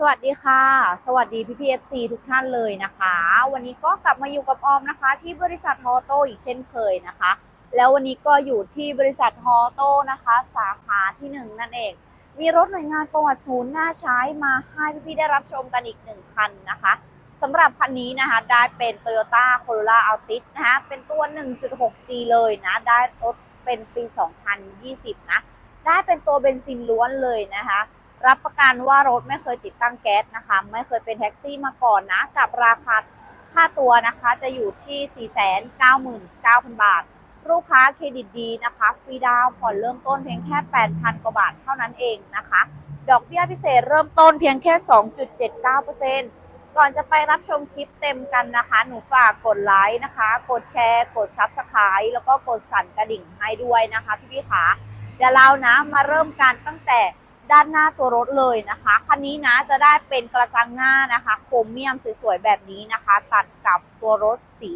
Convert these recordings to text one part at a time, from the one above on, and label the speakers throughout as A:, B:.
A: สวัสดีค่ะ สวัสดีพี่พีเอฟซีทุกท่านเลยนะคะ วันนี้ก็กลับมาอยู่กับออมนะคะ ที่บริษัทฮอโตอีกเช่นเคยนะคะ แล้ววันนี้ก็อยู่ที่บริษัทฮอโตนะคะ สาขาที่หนึ่งนั่นเอง มีรถหน่วยงานประวัติศูนย์น่าใช้มาให้พี่ๆได้รับชมกันอีกหนึ่งคันนะคะสำหรับคันนี้นะคะได้เป็น Toyota Corolla Altis นะคะเป็นตัว 1.6G เลยนะ ได้รถเป็นปี 2020 นะ ได้เป็นตัวเบนซินล้วนเลยนะคะ รับประกันว่ารถไม่เคยติดตั้งแก๊สนะคะ ไม่เคยเป็นแท็กซี่มาก่อนนะ กับราคาค่าตัวนะคะจะอยู่ที่ 499,000 บาท ลูกค้าเครดิตดีนะคะ ฟรีดาวน์ผ่อนเริ่มต้นเพียงแค่ 8,000 กว่าบาทเท่านั้นเองนะคะ ดอกเบี้ยพิเศษเริ่มต้นเพียงแค่ 2.79%ก่อนจะไปรับชมคลิปเต็มกันนะคะ หนูฝากกดไลค์นะคะ กดแชร์ กด Subscribe แล้วก็กดสั่นกระดิ่งให้ด้วยนะคะพี่ๆขาเดี๋ยวเรานะมาเริ่มกันตั้งแต่ ด้านหน้าตัวรถเลยนะคะคันนี้นะจะได้เป็นกระจังหน้านะคะ โครเมียมสวยๆแบบนี้นะคะ ตัดกับตัวรถสี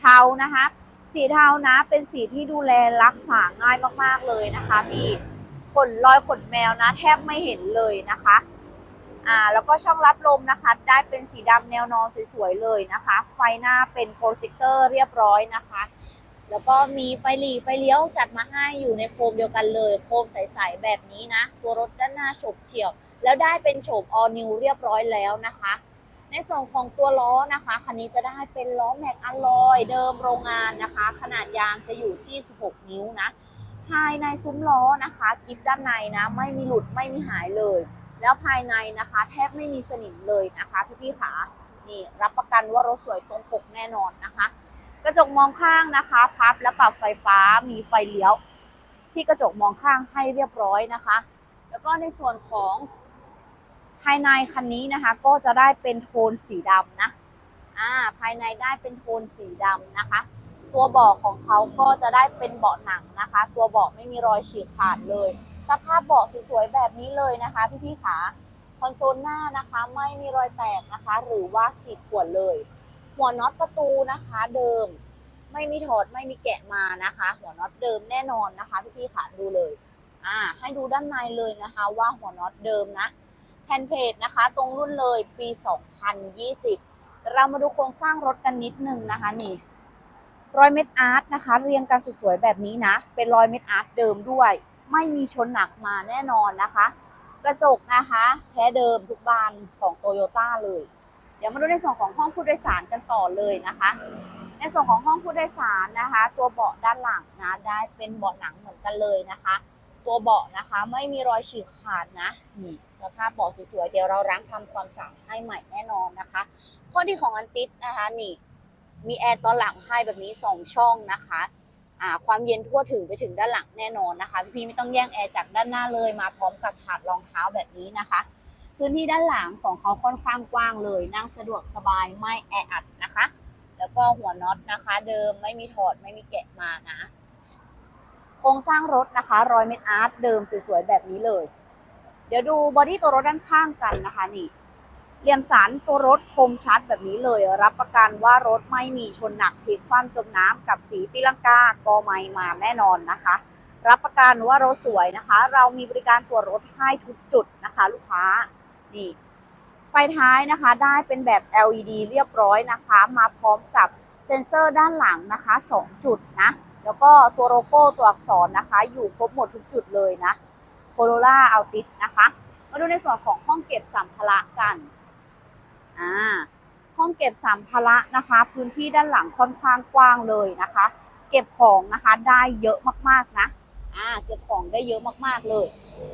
A: เทานะคะ สีเทานะเป็นสีที่ดูแลรักษาง่ายมากๆเลยนะคะพี่ขนรอยขนแมวนะแทบไม่เห็นเลยนะคะอ่าแล้วก็ช่องรับลมนะคะ ได้เป็นสีดำแนวนอนสวยๆเลยนะคะ ไฟหน้าเป็นโปรเจคเตอร์เรียบร้อยนะคะ แล้วก็มีไฟหลีไฟเลี้ยวจัดมาให้อยู่ในโคมเดียวกันเลย โคมใสๆแบบนี้นะ ตัวรถด้านหน้าโฉบเฉี่ยว แล้วได้เป็นโฉม all new เรียบร้อยแล้วนะคะ ในส่วนของตัวล้อนะคะคันนี้จะได้เป็นล้อแม็กอะลอยเดิมโรงงานนะคะ ขนาดยางจะอยู่ที่ 16 นิ้วนะภายในซุ้มล้อนะคะกิฟด้านในนะ ไม่มีหลุดไม่มีหายเลย แล้วภายในนะคะ แทบไม่มีสนิมเลยนะคะพี่ๆขานี่รับประกันว่ารถสวยตรงปกแน่นอนนะคะ กระจกมองข้างนะคะ พับและปรับไฟฟ้ามีไฟเลี้ยว ที่กระจกมองข้างให้เรียบร้อยนะคะ แล้วก็ในส่วนของภายในคันนี้นะคะ ก็จะได้เป็นโทนสีดำนะอ่าภายในได้เป็นโทนสีดำนะคะ ตัวเบาะของเขาก็จะได้เป็นเบาะหนังนะคะ ตัวเบาะไม่มีรอยฉีกขาดเลย สภาพเบาะสวยๆแบบนี้เลยนะคะ พี่ๆขาคอนโซลหน้านะคะ ไม่มีรอยแตกนะคะ หรือว่าขีดข่วนเลย หัวน็อตประตูนะคะเดิม ไม่มีถอดไม่มีแกะมานะคะ หัวน็อตเดิมแน่นอนนะคะพี่ๆขาดูเลยอ่าให้ดูด้านในเลยนะคะ ว่าหัวน็อตเดิมนะแผ่นเพจนะคะ ตรงรุ่นเลยปี 2020 เรามาดูโครงสร้างรถกันนิดนึงนะคะนี่รอยเม็ดอาร์ตนะคะ เรียงกันสวยๆแบบนี้นะ เป็นรอยเม็ดอาร์ตเดิมด้วย ไม่มีชนหนักมาแน่นอนนะคะ กระจกนะคะ แท้เดิมทุกบานของโตโยต้าเลย ดี๋ยวมาดูในส่วนของห้องผู้โดยสารกันต่อเลยนะคะ ในส่วนของห้องผู้โดยสารนะคะ ตัวเบาะด้านหลังนะได้เป็นเบาะหนังเหมือนกันเลยนะคะ ตัวเบาะนะคะไม่มีรอยฉีกขาดนะนี่สภาพเบาะสวยๆเดี๋ยวเราล้างทำความสะอาดให้ใหม่แน่นอนนะคะ ข้อดีของอันติสนะคะนี่มีแอร์ตอนหลังให้แบบนี้ 2 ช่องนะคะอ่าความเย็นทั่วถึงไปถึงด้านหลังแน่นอนนะคะ พี่ๆไม่ต้องแย่งแอร์จากด้านหน้าเลยมาพร้อมกับถาดรองเท้าแบบนี้นะคะ พื้นที่ด้านหลังของเขาค่อนข้างกว้างเลย นั่งสะดวกสบายไม่แออัดนะคะ แล้วก็หัวน็อตนะคะ เดิมไม่มีถอดไม่มีแกะมานะโครงสร้างรถนะคะรอยเม็ดอาร์ตเดิมสวยๆแบบนี้เลย เดี๋ยวดูบอดี้ตัวรถด้านข้างกันนะคะนี่เหลี่ยมสันตัวรถคมชัดแบบนี้เลย รับประกันว่ารถไม่มีชนหนักพลิกคว่ำจมน้ำกับสีตีลังกากอไมมาแน่นอนนะคะ รับประกันว่ารถสวยนะคะ เรามีบริการตรวจรถให้ทุกจุดนะคะ ลูกค้า นี่ไฟท้ายนะคะได้เป็นแบบ LED เรียบร้อยนะคะ มาพร้อมกับเซ็นเซอร์ด้านหลังนะคะ 2 จุดนะ แล้วก็ตัวโลโก้ตัวอักษรนะคะ อยู่ครบหมดทุกจุดเลยนะ Corolla Altis นะคะ มาดูในส่วนของห้องเก็บสัมภาระกันอ่าห้องเก็บสัมภาระนะคะ พื้นที่ด้านหลังค่อนข้างกว้างเลยนะคะ เก็บของนะคะได้เยอะมากๆนะ อ่าเก็บของได้เยอะมากๆเลย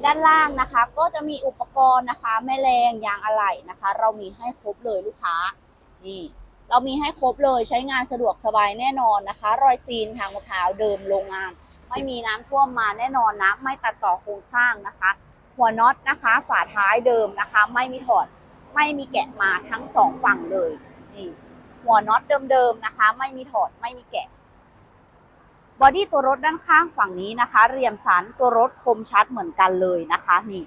A: ด้านล่างนะคะ ก็จะมีอุปกรณ์นะคะ แม่แรงยางอะไหล่นะคะ เรามีให้ครบเลยลูกค้านี่เรามีให้ครบเลยใช้งานสะดวกสบายแน่นอนนะคะ รอยซีนทางมะพร้าวเดิมโรงงาน ไม่มีน้ำท่วมมาแน่นอนนะไม่ตัดต่อโครงสร้างนะคะ หัวน็อตนะคะ ฝาท้ายเดิมนะคะ ไม่มีถอดไม่มีแกะมาทั้งสองฝั่งเลยนี่หัวน็อตเดิมๆนะคะ ไม่มีถอดไม่มีแกะ บอดี้ตัวรถด้านข้างฝั่งนี้นะคะ เรียมสันตัวรถคมชัดเหมือนกันเลยนะคะนี่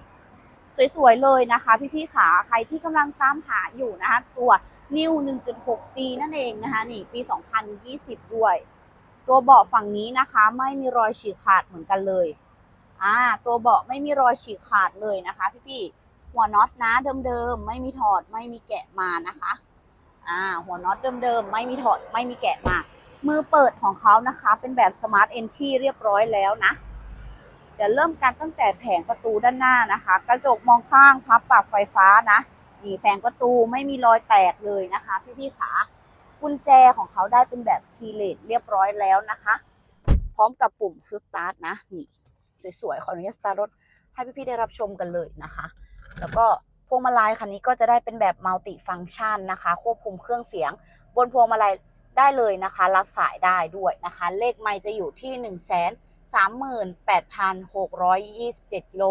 A: สวยๆเลยนะคะ พี่ๆขาใครที่กำลังตามหาอยู่นะคะตัว New 1.6G นั่นเองนะคะนี่ปี 2020 ด้วย ตัวเบาะฝั่งนี้นะคะ ไม่มีรอยฉีกขาดเหมือนกันเลยอ่าตัวเบาะไม่มีรอยฉีกขาดเลยนะคะพี่ๆหัวน็อตนะเดิมๆไม่มีถอดไม่มีแกะมานะคะอ่าหัวน็อตเดิมๆไม่มีถอดไม่มีแกะมา มือเปิดของเขานะคะ เป็นแบบสมาร์ทเอนทีเรียบร้อยแล้วนะ เดี๋ยวเริ่มกันตั้งแต่แผงประตูด้านหน้านะคะ กระจกมองข้างพับปรับไฟฟ้านะนี่แผงประตูไม่มีรอยแตกเลยนะคะพี่ๆขากุญแจของเขาได้เป็นแบบคีย์เลสเรียบร้อยแล้วนะคะ พร้อมกับปุ่มสตาร์ทนะนี่สวยๆขออนุญาตสตาร์ทรถให้พี่ๆได้รับชมกันเลยนะคะ แล้วก็พวงมาลัยคันนี้ก็จะได้เป็นแบบมัลติฟัง c t ชันนะคะ ควบคุมเครื่องเสียง บนพวงมาลัย ได้เลยนะคะ รับสายได้ด้วยนะคะ เลขไมค์จะอยู่ที่ 1 3 8 6 2 7กิโล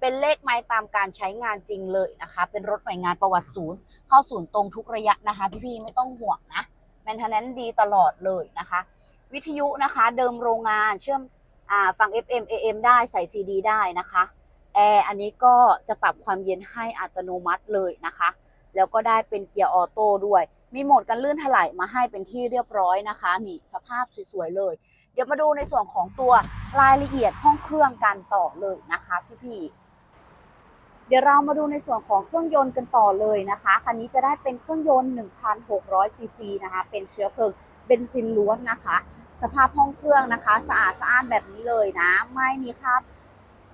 A: เป็นเลขไม้ตามการใช้งานจริงเลยนะคะ เป็นรถหน่วยงานประวัติศูนย์ เข้าศูนย์ตรงทุกระยะนะคะ พี่ๆไม่ต้องห่วงนะแมนเทนแนนดีตลอดเลยนะคะ วิทยุนะคะเดิมโรงงานเชื่อมอ่าฟัง FM AM ได้ใส่ CD ได้นะคะแอร์อันนี้ก็จะปรับความเย็นให้อัตโนมัติเลยนะคะ แล้วก็ได้เป็นเกียร์ออโต้ด้วย มีโหมดการลื่นถลายมาให้เป็นที่เรียบร้อยนะคะนี่สภาพสวยๆเลย เดี๋ยวมาดูในส่วนของตัวรายละเอียดห้องเครื่องกันต่อเลยนะคะพี่ๆเดี๋ยวเรามาดูในส่วนของเครื่องยนต์กันต่อเลยนะคะ คันนี้จะได้เป็นเครื่องยนต์1,600ซีซีนะคะ เป็นเชื้อเพลิงเบนซินล้วนนะคะ สภาพห้องเครื่องนะคะ สะอาดสะอ้านแบบนี้เลยนะ ไม่มีคราบ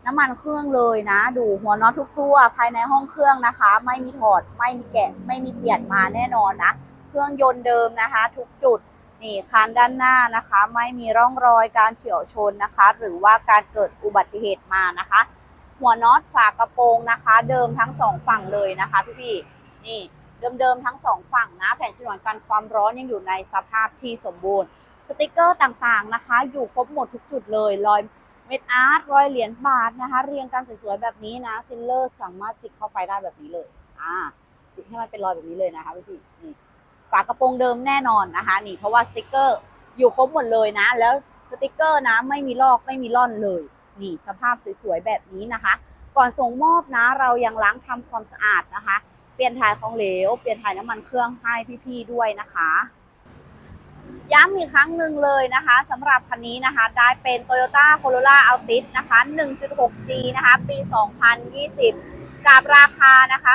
A: น้ำมันเครื่องเลยนะ ดูหัวน็อตทุกตัวภายในห้องเครื่องนะคะ ไม่มีถอด ไม่มีแกะ ไม่มีเปลี่ยนมาแน่นอนนะ เครื่องยนต์เดิมนะคะ ทุกจุดนี่คันด้านหน้านะคะ ไม่มีร่องรอยการเฉียวชนนะคะ หรือว่าการเกิดอุบัติเหตุมานะคะ หัวน็อตฝากระโปรงนะคะ เดิมทั้งสองฝั่งเลยนะคะพี่ๆนี่เดิมๆทั้งสองฝั่งนะ แผ่นฉนวนกันความร้อนยังอยู่ในสภาพที่สมบูรณ์ สติกเกอร์ต่างๆนะคะ อยู่ครบหมดทุกจุดเลยรอย เม็ดอาร์ตรอยเหรียญบาทนะคะ เรียงกันสวยๆแบบนี้นะซิลเลอร์สามารถจิกเข้าไปได้แบบนี้เลย อ่า จิกให้มันเป็นรอยแบบนี้เลยนะคะพี่นี่ฝากระโปรงเดิมแน่นอนนะคะ นี่เพราะว่าสติกเกอร์อยู่ครบหมดเลยนะ แล้วสติกเกอร์นะไม่มีลอกไม่มีร่อนเลย นี่สภาพสวยๆแบบนี้นะคะ ก่อนส่งมอบนะ เรายังล้างทำความสะอาดนะคะ เปลี่ยนถ่ายของเหลว เปลี่ยนถ่ายน้ำมันเครื่องให้พี่ๆด้วยนะคะ ย้ำอีกครั้งหนึ่งเลยนะคะสำหรับคันนี้นะคะ ได้เป็น Toyota Corolla Altis นะคะ 1.6G นะคะ ปี 2020 กับราคานะคะ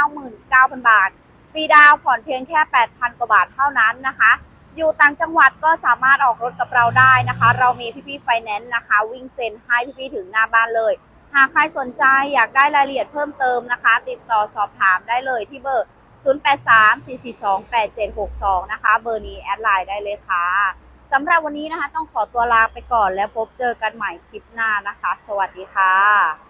A: 499,000 บาท ฟรีดาวผ่อนเพียงแค่ 8,000 กว่าบาทเท่านั้นนะคะ อยู่ต่างจังหวัดก็สามารถออกรถกับเราได้นะคะ เรามีพี่ๆไฟแนนซ์นะคะ วิ่งเซ็นให้พี่ๆถึงหน้าบ้านเลย หากใครสนใจอยากได้รายละเอียดเพิ่มเติมนะคะ ติดต่อสอบถามได้เลยที่เบอร์ 0834428762 นะคะ เบอร์นี้แอดไลน์ได้เลยค่ะสำหรับวันนี้นะคะ ต้องขอตัวลาไปก่อนแล้วพบเจอกันใหม่คลิปหน้านะคะ สวัสดีค่ะ